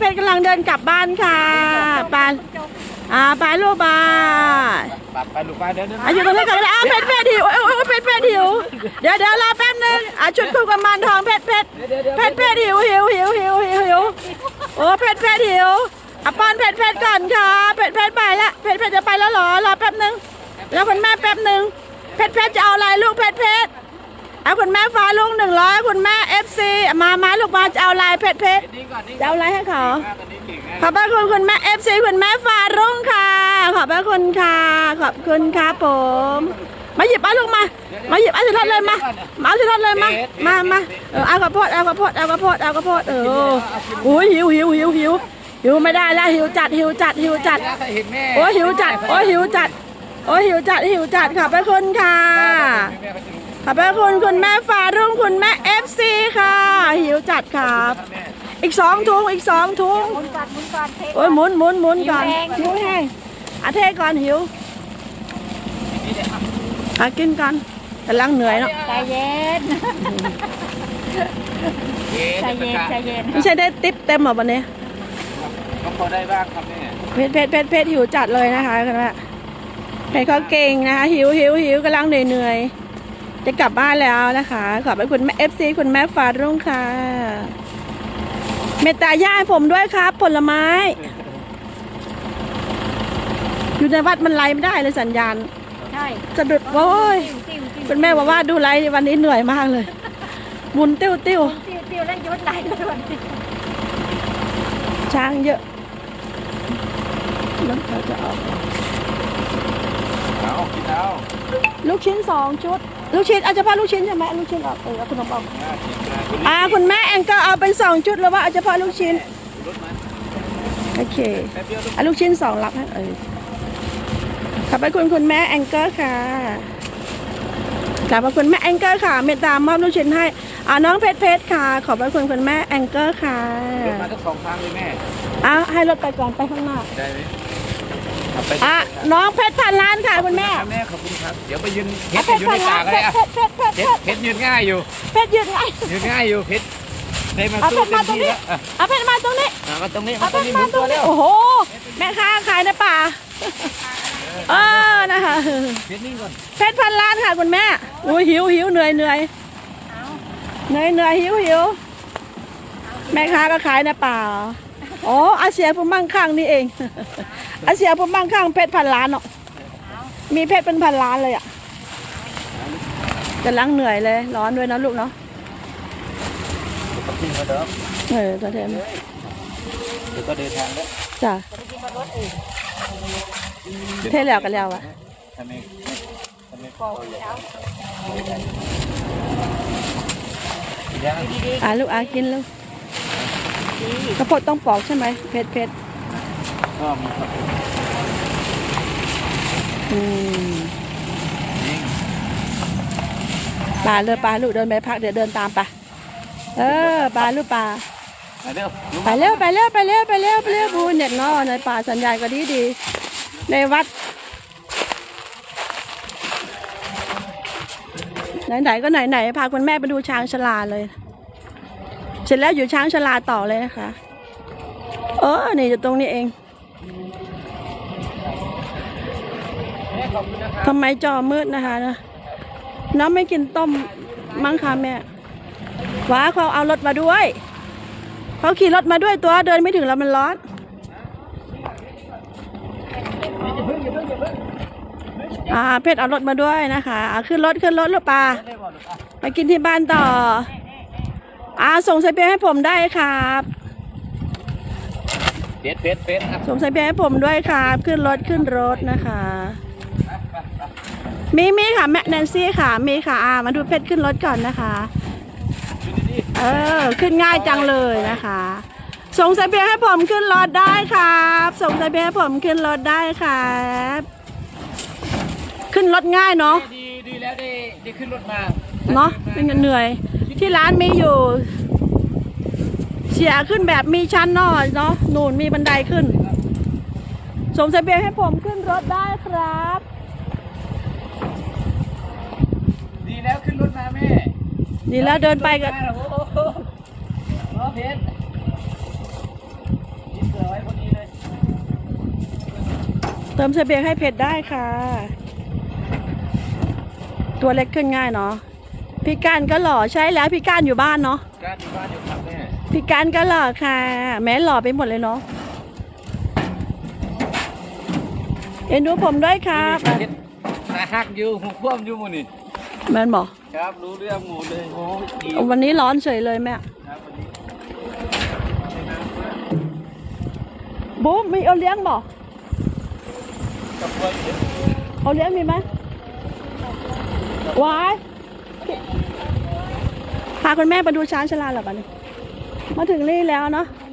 เพชรกำลังเดินกลับบ้านค่ะไปอ่าไปลูกบายปัดไปลูกไปเดินเดินอะอยู่ตรงนี้ก่อนก็ได้อ้าวเพชรเพชรหิวโอ้ยโอ้ยโอ้ยเพชรเพชรหิวเดี๋ยวเดี๋ยวรอแป๊บนึงอะชุดคู่กับมันทองเพชรเพชรเพชรเพชรหิวหิวหิวหิวหิวหิวโอ้เพชรเพชรหิวอะป้อนเพชรเพชรก่อนค่ะเพชรเพชรไปละเพชรเพชรจะไปแล้วเหรอรอแป๊บนึงแล้วคุณแม่แป๊บนึงเพชรเพชรจะเอาอะไรลูกเพชรเพชร เอาคุณแม่ฟ้าลุงหนึ่งร้อยคุณแม่เอฟซีมามาลูกมาจะเอาอะไรเพชรเพชรนี่ก่อนนี่จะเอาอะไรให้เขาตอนนี้เก่งนะขอบพระคุณคุณแม่เอฟซีคุณแม่ฟ้ารุ่งค่ะ ขอบพระคุณค่ะ ขอบคุณครับผม มาหยิบเอาลูกมา มาหยิบเอาสิรถเลยมามาเอาสิรถเลยมามามาเออเอากระโพดเอากระโพดเอากระโพดเอากระโพดเออโอ้ยหิวหิวหิวหิวหิวไม่ได้แล้วหิวจัดหิวจัดหิวจัดถ้าใครเห็นแม่โอ้ยหิวจัดโอ้ยหิวจัดโอ้ยหิวจัดหิวจัดขอบพระคุณค่ะแม่ก็จะรู้ ขอบพระคุณคุณแม่ฟ้ารุ่งคุณแม่เอฟซีค่ะ หิวจัดครับแม่อีกสองถุงอีกสองถุงหมุนก่อนหมุนก่อนเท โอ้ยหมุนหมุนหมุนก่อนหิวแห้ง หิวแห้งอาเทก่อนหิวอากินกันกำลังเหนื่อยเนาะใจเย็นเย็นใจเย็นใจเย็นไม่ใช่ได้ติ๊บเต็มเหรอวันนี้ ก็พอได้บ้างครับแม่เพชรเพชรเพชรเพชรหิวจัดเลยนะคะคุณแม่เพชรเขาเก่งนะคะหิวหิวหิวกำลังเหนื่อยเหนื่อย จะกลับบ้านแล้วนะคะ ขอบพระคุณแม่เอฟซีคุณแม่ฟารุ่งค่ะ เมตตาย่าให้ผมด้วยครับ ผลไม้ อยู่ในวัดมันไล่ไม่ได้เลยสัญญาณใช่สะดุดโอ้ยติ้วติ้วติ้วคุณแม่บอกว่าดูไลฟ์วันนี้เหนื่อยมากเลยหมุนติ้วติ้วติ้วติ้วแล้วยุดไหลด้วยวันนี้ช้างเยอะแล้วเขาจะเอาเอากินเอาลูกชิ้นสองชุด ลูกชิ้นเอาเฉพาะลูกชิ้นใช่ไหมลูกชิ้นออกเออเอาขนมออกน่ากินนะคุณอ่าคุณแม่แองก็เอาเป็นสองชุดแล้วว่าเอาเฉพาะลูกชิ้นรถมันโอเคแป๊บเดียวลูกเอาลูกชิ้นสองรับให้เออขอบพระคุณคุณแม่แองเกอร์ค่ะขอบพระคุณแม่แองเกอร์ค่ะ เมตตามอบลูกชิ้นให้อ่าน้องเพชรเพชรค่ะ ขอบพระคุณคุณแม่แองเกอร์ค่ะรถมาทั้งสองทางเลยแม่อะให้รถไปก่อนไปข้างหน้าได้ไหมเอาไปอะน้องเพชรพันล้าน ค่ะคุณแม่ครับแม่ขอบคุณครับ เดี๋ยวไปยืนเพอะชรอยู่ในตากก็เพได้ชรอะเพชรเพชรเพเพชชรรเพชรยืนง่ายอยู่ เพชรยืนไงยืนง่ายอยู่เพชรได้มาเอาเพสู้ชรเต็มามตรงที่นี้แล้วอะเอาเพชรมาตรงนี้อะมาตรงนี้เอามาเพตรงชรนี้หมามุนตรตัวงนี้แล้วโอ้โห แม่ค้าขายในป่าเออนะคะเพชรนี่ก่อนเพชรพันล้านค่ะคุณแม่อุ้ยหิวหิวเหนื่อยเหนื่อยเหนื่อยเหนื่อยหิวหิวแม่ค้าก็ขายในป่าอ๋ออาเซียผู้มั่งคั่งนี่เองอาเซียผู้มั่งคั่งเพชรพันล้านเนาะ มีเพชรเป็นพันล้านเลยอะกำลังเหนื่อยเลย ร้อนด้วยนะลูกเนาะขอบคุณครับเด้อเออตัวเทมเดี๋ยวก็เดินทางแล้วจ้ะเทแล้วกันแล้วอะทำไมทำไมบอกแล้วยังอะลูกอะกินลูกกระเพดต้องปอกใช่ไหมเผ็ดเผ็ดก็มีครับอืมยิง ปลาเลยปลาลูกเดินไปพักเดี๋ยวเดินตามไปเออปลาลูกปลามาเร็วลุงไปเร็วไปเร็วไปเร็วไปเร็วไปเร็วบูเน็ตเนาะในป่าสัญญาณก็ดีดีในวัดไหนๆก็ไหนๆพาคุณแม่ไปดูช้างชลาเลย เสร็จแล้วอยู่ช้างชลาต่อเลยนะคะเออนี่อยู่ตรงนี้เอง ทำไมจอมืดนะคะนะน้องไม่กินต้มมั้งคะแม่ว้าเขาเอารถมาด้วย เขาขี่รถมาด้วยตัวเดินไม่ถึงแล้วมันร้อนอ่าเพชรเอารถมาด้วยนะคะอ่าขึ้นรถขึ้นรถลูกปลาไปกินที่บ้านต่อ อ่าส่งสายเปย์ให้ผมได้ครับเพชรเพชรเพชรครับส่งสายเปย์ให้ผมด้วยครับ ขึ้นรถขึ้นรถนะคะ มีมีค่ะแม่แนนซี่ค่ะ มีค่ะอ่ามาดูเพชรขึ้นรถก่อนนะคะ เออ ขึ้นง่ายจังเลยนะคะ ส่งสายเปย์ให้ผมขึ้นรถได้ครับ ส่งสายเปย์ให้ผมขึ้นรถได้ครับ ขึ้นรถง่ายเนาะ ดีดีแล้วได้ได้ขึ้นรถมาเนาะเป็นเหนื่อย ที่ร้านมีอยู่ เสียขึ้นแบบมีชั้นเนาะเนาะนูนมีบันไดขึ้น ส่งสายเปย์ให้ผมขึ้นรถได้ครับ ดีแล้วเดินไปกันเติมเสบียงให้เผ็ดได้ค่ะ ตัวเล็กขึ้นง่ายเนาะพี่การก็หล่อใช่แล้วพี่การอยู่บ้านเนาะการอยู่บ้านอยู่ครับแม่พี่การก็หล่อค่ะ แม้หล่อไปหมดเลยเนาะเอ็นดูผมด้วยครับหักอยู่หัวคว่ำอยู่มูนี่ แมนบอกครับรู้เรื่องหมูเลยโอ้ยดีวันนี้ร้อนเฉยเลยแม่ครับวันนี้บุ๊มมีเอาเลี้ยงบอกกับเพื่อนเห็นเอาเลี้ยงมีไหมวายพาคุณแม่มาดูช้างชลาเหรอบ้านี่มาถึงนี่แล้วเนาะ